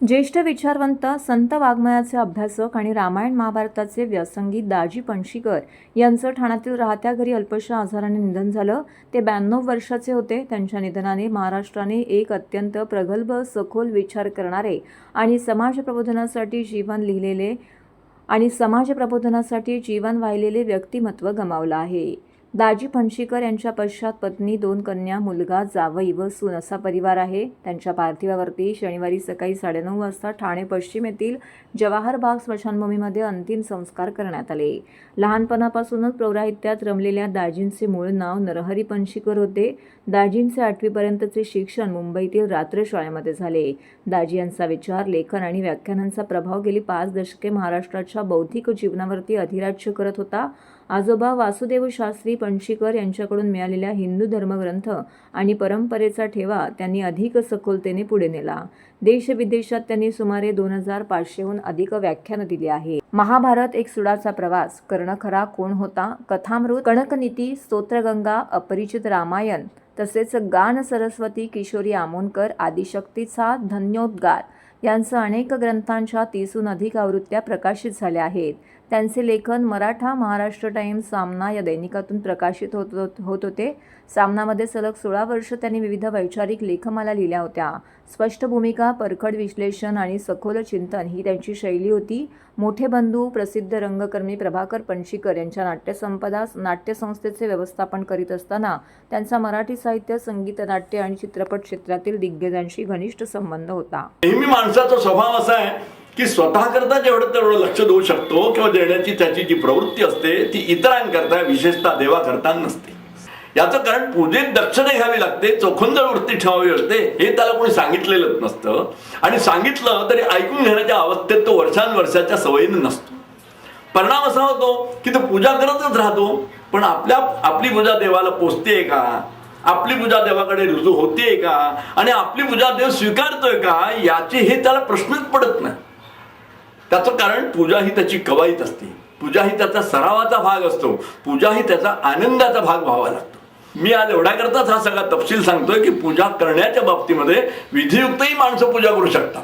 ज्येष्ठ विचारवंत संत वाङ्मयाचे अभ्यासक आणि रामायण महाभारताचे व्यासंगी दाजी पणशीकर यांचं ठाण्यातील राहत्या घरी अल्पशा आजाराने निधन झालं. ते ब्याण्णव वर्षाचे होते. त्यांच्या निधनाने महाराष्ट्राने एक अत्यंत प्रगल्भ सखोल विचार करणारे आणि समाज प्रबोधनासाठी जीवन लिहिलेले आणि समाज प्रबोधनासाठी जीवन वाहिलेले व्यक्तिमत्व गमावलं आहे. दाजी फणशीकर यांच्या पश्चात पत्नी दोन कन्या मुलगा जावई व सून असा परिवार आहे. त्यांच्या पार्थिवावरती शनिवारी सकाळी साडेनऊ वाजता ठाणे पश्चिम येथील जवाहर बाग स्मशानभूमीमध्ये अंतिम संस्कार करण्यात आले. लहानपणापासूनच प्रौराहित्यात रमलेल्या दाजींचे मूळ नाव नरहरी पणशीकर होते. दाजींचे आठवीपर्यंतचे शिक्षण मुंबईतील रात्र शाळेमध्ये झाले. दाजी यांचा विचार लेखन आणि व्याख्यानांचा प्रभाव गेली पाच दशके महाराष्ट्राच्या बौद्धिक जीवनावरती अधिराज्य करत होता. आजोबा वासुदेव शास्त्री पणशीकर यांच्याकडून मिळालेल्या हिंदू धर्मग्रंथ आणि परंपरेचा ठेवा त्यांनी अधिक सखोलतेने पुढे नेला. देशविदेशात त्यांनी सुमारे दोन हजार पाचशेहून अधिक व्याख्यानं दिली आहे. महाभारत एक सुडाचा प्रवास. कर्णखरा कोण होता? कथामृत कणकनीती स्तोत्रगंगा अपरिचित रामायण तसेच गान सरस्वती किशोरी आमोणकर आदिशक्तीचा धन्योद्गार. यांसह अनेक ग्रंथांच्या तीसहून अधिक आवृत्त्या प्रकाशित झाल्या आहेत. त्यांचे लेखन मराठा महाराष्ट्र टाईम्स सामना या दैनिकातून प्रकाशित होत होत- होत होते. सामनामध्ये सलग सोळा वर्ष त्यांनी विविध वैचारिक लेखमाला लिहिल्या होत्या. स्पष्ट भूमिका परखड विश्लेषण आणि सखोल चिंतन ही त्यांची शैली होती. मोठे बंधू प्रसिद्ध रंगकर्मी प्रभाकर पणशीकर यांच्या नाट्यसंपदा नाट्यसंस्थेचे व्यवस्थापन करीत असताना त्यांचा मराठी साहित्य संगीत नाट्य आणि चित्रपट क्षेत्रातील दिग्गजांशी घनिष्ठ संबंध होता. नेहमी माणसाचा स्वभाव असा आहे की स्वतःकरता जेवढं तेवढं लक्ष देऊ शकतो किंवा देण्याची त्याची जी प्रवृत्ती असते ती इतरांकरता विशेषतः देवाकरता नसते. याचं कारण पूजेत दक्षिणा घ्यावी लागते चोखंदळ वृत्ती ठेवावी लागते हे त्याला कोणी सांगितलेलंच नसतं. आणि सांगितलं तरी ऐकून घेण्याच्या अवस्थेत तो वर्षानुवर्षाच्या सवयीनं नसतो. परिणाम असा होतो की तो पूजा करतच राहतो पण आपल्या आपली पूजा देवाला पोचते का? आपली पूजा देवाकडे रुजू होते का? आणि आपली पूजा देव स्वीकारतोय का? याचे हे त्याला प्रश्नच पडत नाही. त्याचं कारण पूजा ही त्याची कवाईत असते. पूजा ही त्याचा सरावाचा भाग असतो. पूजा ही त्याचा आनंदाचा भाग व्हावा लागतो. मी आज एवढ्या करताच हा सगळा तपशील सांगतोय की पूजा करण्याच्या बाबतीमध्ये विधियुक्तही माणसं पूजा करू शकतात.